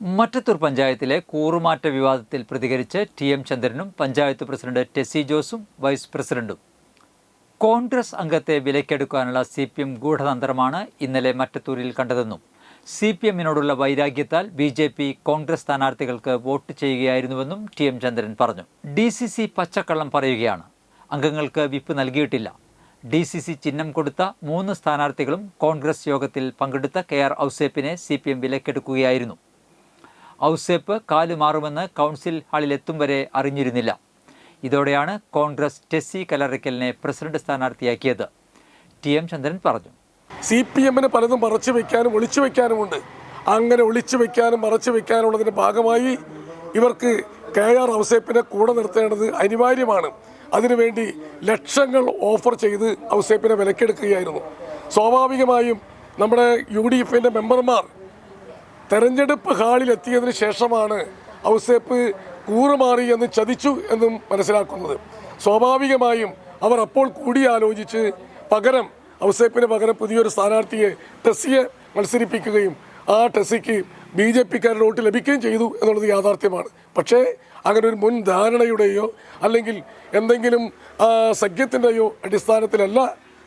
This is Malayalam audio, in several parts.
മറ്റത്തൂർ പഞ്ചായത്തിലെ കൂറുമാറ്റ വിവാദത്തിൽ പ്രതികരിച്ച് ടി എം ചന്ദ്രനും പഞ്ചായത്ത് പ്രസിഡന്റ് ടെസി ജോസും വൈസ് പ്രസിഡന്റും. കോൺഗ്രസ് അംഗത്തെ വിലക്കെടുക്കാനുള്ള സി പി എം ഗൂഢതന്ത്രമാണ് ഇന്നലെ മറ്റത്തൂരിൽ കണ്ടതെന്നും സി പി എമ്മിനോടുള്ള വൈരാഗ്യത്താൽ ബി ജെ പി കോൺഗ്രസ് സ്ഥാനാർത്ഥികൾക്ക് വോട്ട് ചെയ്യുകയായിരുന്നുവെന്നും ടി എം ചന്ദ്രൻ പറഞ്ഞു. ഡി സി സി പച്ചക്കള്ളം പറയുകയാണ് അംഗങ്ങൾക്ക് വിപ്പ് നൽകിയിട്ടില്ല. ഡി സി സി ചിഹ്നം കൊടുത്ത മൂന്ന് സ്ഥാനാർത്ഥികളും കോൺഗ്രസ് യോഗത്തിൽ പങ്കെടുത്ത കെ ആർ ഔസേപ്പിനെ സി പി എം വിലക്കെടുക്കുകയായിരുന്നു ഔസേപ്പ് കാലുമാറുമെന്ന് കൗൺസിൽ ഹാളിലെത്തും വരെ അറിഞ്ഞിരുന്നില്ല. ഇതോടെയാണ് കോൺഗ്രസ് ടെസ്സി കലറിക്കലിനെ പ്രസിഡന്റ് സ്ഥാനാർത്ഥിയാക്കിയത്. ടി എം ചന്ദ്രൻ പറഞ്ഞു. സി പി എമ്മിന് പലതും മറച്ചു വെക്കാനും ഒളിച്ചു വെക്കാനുമുണ്ട്. അങ്ങനെ ഒളിച്ചു വെക്കാനും മറച്ചു വെക്കാനുള്ളതിന്റെ ഭാഗമായി ഇവർക്ക് കെ ആർ ഔസേപ്പിനെ കൂടെ നിർത്തേണ്ടത് അനിവാര്യമാണ്. അതിനുവേണ്ടി ലക്ഷങ്ങൾ ഓഫർ ചെയ്ത് ഔസേപ്പിനെ വിലക്കെടുക്കുകയായിരുന്നു. സ്വാഭാവികമായും നമ്മുടെ യു ഡി എഫിന്റെ മെമ്പർമാർ തെരഞ്ഞെടുപ്പ് ഹാളിൽ എത്തിയതിന് ശേഷമാണ് ഔസേപ്പ് കൂറുമാറി എന്ന് ചതിച്ചു എന്നും മനസ്സിലാക്കുന്നത്. സ്വാഭാവികമായും അവർ അപ്പോൾ കൂടിയാലോചിച്ച് പകരം ഔസേപ്പിന് പകരം പുതിയൊരു സ്ഥാനാർത്ഥിയെ ടെസ്സിയെ മത്സരിപ്പിക്കുകയും ആ ടെസ്സിക്ക് ബി ജെ പിക്കാരുടെ വോട്ട് ലഭിക്കുകയും ചെയ്തു എന്നുള്ളത് യാഥാർത്ഥ്യമാണ്. പക്ഷേ അങ്ങനെ ഒരു മുൻ ധാരണയുടെയോ അല്ലെങ്കിൽ എന്തെങ്കിലും സഖ്യത്തിന്റെയോ അടിസ്ഥാനത്തിലല്ല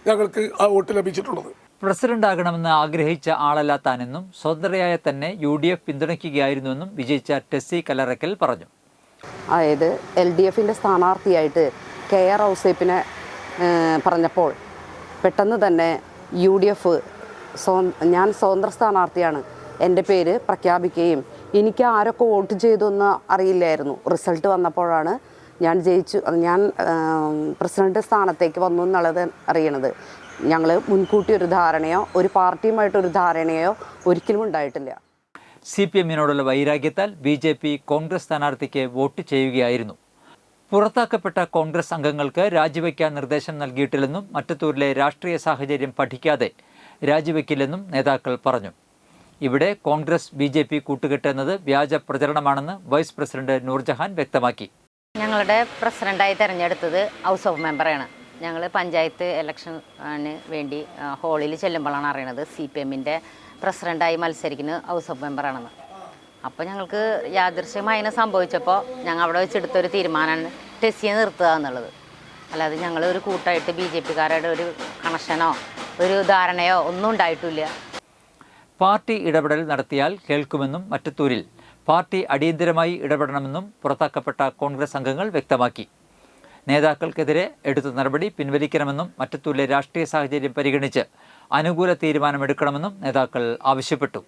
ഞങ്ങൾക്ക് ആ വോട്ട് ലഭിച്ചിട്ടുള്ളത്. പ്രസിഡന്റാകണമെന്ന് ആഗ്രഹിച്ച ആളല്ല താനെന്നും സ്വതന്ത്രയായ തന്നെ യു ഡി എഫ് പിന്തുണയ്ക്കുകയായിരുന്നുവെന്നും വിജയിച്ച ടെസ്സി കലറക്കൽ പറഞ്ഞു. അതായത് എൽ ഡി എഫിന്റെ സ്ഥാനാർത്ഥിയായിട്ട് കെ ആർ ഔസേപ്പിനെ പറഞ്ഞപ്പോൾ പെട്ടെന്ന് തന്നെ യു ഡി എഫ് സ്വ ഞാൻ സ്വതന്ത്ര സ്ഥാനാർത്ഥിയാണ് എന്റെ പേര് പ്രഖ്യാപിക്കുകയും എനിക്ക് ആരൊക്കെ വോട്ട് ചെയ്തു എന്ന് അറിയില്ലായിരുന്നു. റിസൾട്ട് വന്നപ്പോഴാണ് ഞാൻ ജയിച്ചു. ഞാൻ പ്രസിഡന്റ് സ്ഥാനത്തേക്ക് വന്നു എന്നുള്ളത് അറിയണത്. ഞങ്ങൾ മുൻകൂട്ടി ഒരു ധാരണയോ ഒരു പാർട്ടിയുമായിട്ടൊരു ധാരണയോ ഒരിക്കലും ഉണ്ടായിട്ടില്ല. സി പി എമ്മിനോടുള്ള വൈരാഗ്യത്താൽ ബി ജെ പി കോൺഗ്രസ് സ്ഥാനാർത്ഥിക്ക് വോട്ട് ചെയ്യുകയായിരുന്നു. പുറത്താക്കപ്പെട്ട കോൺഗ്രസ് അംഗങ്ങൾക്ക് രാജിവെക്കാൻ നിർദ്ദേശം നൽകിയിട്ടില്ലെന്നും മറ്റത്തൂരിലെ രാഷ്ട്രീയ സാഹചര്യം പഠിക്കാതെ രാജിവെക്കില്ലെന്നും നേതാക്കൾ പറഞ്ഞു. ഇവിടെ കോൺഗ്രസ് ബി ജെ പി കൂട്ടുകെട്ടെന്നത് വ്യാജ പ്രചരണമാണെന്ന് വൈസ് പ്രസിഡന്റ് നൂർജഹാൻ വ്യക്തമാക്കി. ഞങ്ങളുടെ പ്രസിഡന്റായി തിരഞ്ഞെടുത്തത് ഹൗസ് ഓഫ് മെമ്പറാണ്. ഞങ്ങൾ പഞ്ചായത്ത് ഇലക്ഷന് വേണ്ടി ഹോളിൽ ചെല്ലുമ്പോഴാണ് അറിയണത്. സി പി എമ്മിന്റെ പ്രസിഡന്റായി മത്സരിക്കുന്നത് ഹൗസ് ഓഫ് മെമ്പറാണെന്ന്. അപ്പോൾ ഞങ്ങൾക്ക് യാദൃശ്യമായി അതിനെ സംഭവിച്ചപ്പോൾ ഞങ്ങൾ അവിടെ വെച്ചെടുത്തൊരു തീരുമാനമാണ് ടെസ്സിയെ നിർത്തുക എന്നുള്ളത്. അല്ലാതെ ഞങ്ങൾ ഒരു കൂട്ടായിട്ട് ബി ജെ പിക്കാരുടെ ഒരു കണക്ഷനോ ഒരു ധാരണയോ ഒന്നും ഉണ്ടായിട്ടില്ല. പാർട്ടി ഇടപെടൽ നടത്തിയാൽ കേൾക്കുമെന്നും മറ്റത്തൂരിൽ പാർട്ടി അടിയന്തരമായി ഇടപെടണമെന്നും പുറത്താക്കപ്പെട്ട കോൺഗ്രസ് അംഗങ്ങൾ വ്യക്തമാക്കി. നേതാക്കൾക്കെതിരെ എടുത്ത നടപടി പിൻവലിക്കണമെന്നും മറ്റത്തൂരിലെ രാഷ്ട്രീയ സാഹചര്യം പരിഗണിച്ച് അനുകൂല തീരുമാനമെടുക്കണമെന്നും നേതാക്കൾ ആവശ്യപ്പെട്ടു.